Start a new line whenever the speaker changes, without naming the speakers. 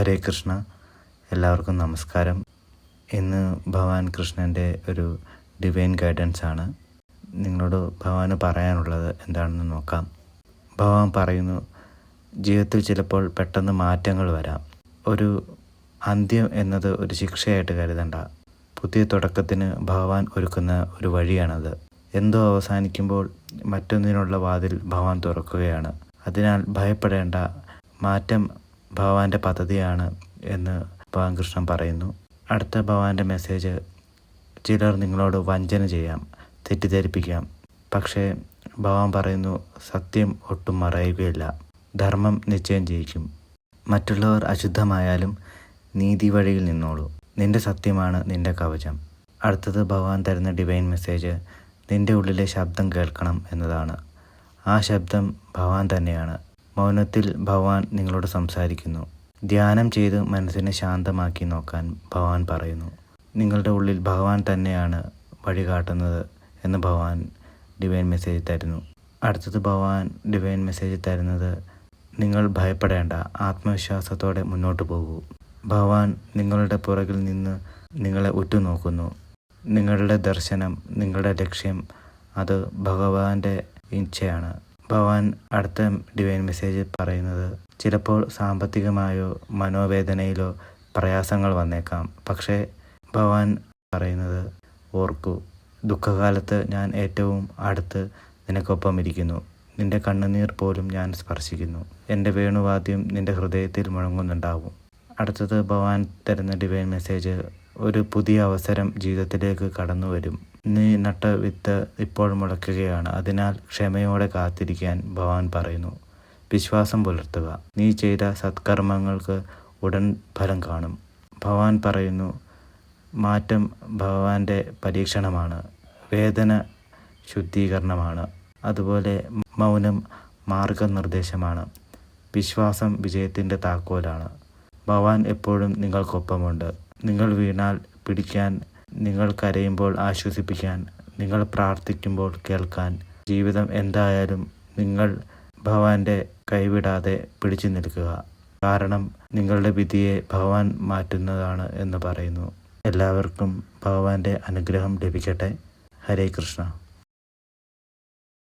ഹരേ കൃഷ്ണ. എല്ലാവർക്കും നമസ്കാരം. ഇന്ന് ഭഗവാൻ കൃഷ്ണന്റെ ഒരു ഡിവൈൻ ഗൈഡൻസ് ആണ്. നിങ്ങളോട് ഭഗവാന് പറയാനുള്ളത് എന്താണെന്ന് നോക്കാം. ഭഗവാൻ പറയുന്നു ജീവിതത്തിൽ ചിലപ്പോൾ പെട്ടെന്ന് മാറ്റങ്ങൾ വരാം. ഒരു അന്ത്യം എന്നത് ഒരു ശിക്ഷയായിട്ട് കരുതണ്ട. പുതിയ തുടക്കത്തിന് ഭഗവാൻ ഒരുക്കുന്ന ഒരു വഴിയാണത്. എന്തോ അവസാനിക്കുമ്പോൾ മറ്റൊന്നിനുള്ള വാതിൽ ഭഗവാൻ തുറക്കുകയാണ്. അതിനാൽ ഭയപ്പെടേണ്ട മാറ്റം ഭഗവാന്റെ പദ്ധതിയാണ് എന്ന് ഭഗവാൻ കൃഷ്ണൻ പറയുന്നു. അടുത്ത ഭഗവാന്റെ മെസ്സേജ് ചിലർ നിങ്ങളോട് വഞ്ചന ചെയ്യാം തെറ്റിദ്ധരിപ്പിക്കാം. പക്ഷേ ഭഗവാൻ പറയുന്നു സത്യം ഒട്ടും മറയുകയില്ല. ധർമ്മം നിശ്ചയം ജയിക്കും. മറ്റുള്ളവർ അശുദ്ധമായാലും നീതി വഴിയിൽ നിന്നോളൂ. നിന്റെ സത്യമാണ് നിന്റെ കവചം. അടുത്തത് ഭഗവാൻ തരുന്ന ഡിവൈൻ മെസ്സേജ് നിന്റെ ഉള്ളിലെ ശബ്ദം കേൾക്കണം എന്നതാണ്. ആ ശബ്ദം ഭഗവാൻ തന്നെയാണ്. മൗനത്തിൽ ഭഗവാൻ നിങ്ങളോട് സംസാരിക്കുന്നു. ധ്യാനം ചെയ്ത് മനസ്സിനെ ശാന്തമാക്കി നോക്കാൻ ഭഗവാൻ പറയുന്നു. നിങ്ങളുടെ ഉള്ളിൽ ഭഗവാൻ തന്നെയാണ് വഴി കാട്ടുന്നത് എന്ന് ഭഗവാൻ ഡിവൈൻ മെസ്സേജ് തരുന്നു. അടുത്തത് ഭഗവാൻ ഡിവൈൻ മെസ്സേജ് തരുന്നത് നിങ്ങൾ ഭയപ്പെടേണ്ട ആത്മവിശ്വാസത്തോടെ മുന്നോട്ട് പോകൂ. ഭഗവാൻ നിങ്ങളുടെ പുറകിൽ നിന്ന് നിങ്ങളെ ഉറ്റുനോക്കുന്നു. നിങ്ങളുടെ ദർശനം നിങ്ങളുടെ ലക്ഷ്യം അത് ഭഗവാന്റെ ഇച്ഛയാണ്. ഭഗവാൻ അടുത്ത ഡിവൈൻ മെസ്സേജ് പറയുന്നത് ചിലപ്പോൾ സാമ്പത്തികമായോ മനോവേദനയിലോ പ്രയാസങ്ങൾ വന്നേക്കാം. പക്ഷേ ഭവാൻ പറയുന്നത് ഓർക്കൂ ദുഃഖകാലത്ത് ഞാൻ ഏറ്റവും അടുത്ത് നിനക്കൊപ്പം ഇരിക്കുന്നു. നിന്റെ കണ്ണുനീർ പോലും ഞാൻ സ്പർശിക്കുന്നു. എന്റെ വേണുവാദ്യം നിന്റെ ഹൃദയത്തിൽ മുഴങ്ങുന്നുണ്ടാവും. അടുത്തത് ഭവാൻ തരുന്ന ഡിവൈൻ മെസ്സേജ് ഒരു പുതിയ അവസരം ജീവിതത്തിലേക്ക് കടന്നു വരും. നീ നട്ട വിത്ത് ഇപ്പോൾ മുളയ്ക്കുകയാണ് അതിനാൽ ക്ഷമയോടെ കാത്തിരിക്കാൻ ഭഗവാൻ പറയുന്നു. വിശ്വാസം പുലർത്തുക. നീ ചെയ്ത സത്കർമ്മങ്ങൾക്ക് ഉടൻ ഫലം കാണും. ഭഗവാൻ പറയുന്നു മാറ്റം ഭഗവാന്റെ പരീക്ഷണമാണ്. വേദന ശുദ്ധീകരണമാണ്. അതുപോലെ മൗനം മാർഗനിർദ്ദേശമാണ്. വിശ്വാസം വിജയത്തിന്റെ താക്കോലാണ്. ഭഗവാൻ എപ്പോഴും നിങ്ങൾക്കൊപ്പമുണ്ട്. നിങ്ങൾ വീണാൽ പിടിക്കാൻ നിങ്ങൾ കരയുമ്പോൾ ആശ്വസിപ്പിക്കാൻ നിങ്ങൾ പ്രാർത്ഥിക്കുമ്പോൾ കേൾക്കാൻ. ജീവിതം എന്തായാലും നിങ്ങൾ ഭഗവാന്റെ കൈവിടാതെ പിടിച്ചു നിൽക്കുക. കാരണം നിങ്ങളുടെ വിധിയെ ഭഗവാൻ മാറ്റുന്നതാണ് എന്ന് പറയുന്നു. എല്ലാവർക്കും ഭഗവാന്റെ അനുഗ്രഹം ലഭിക്കട്ടെ. ഹരേ കൃഷ്ണ.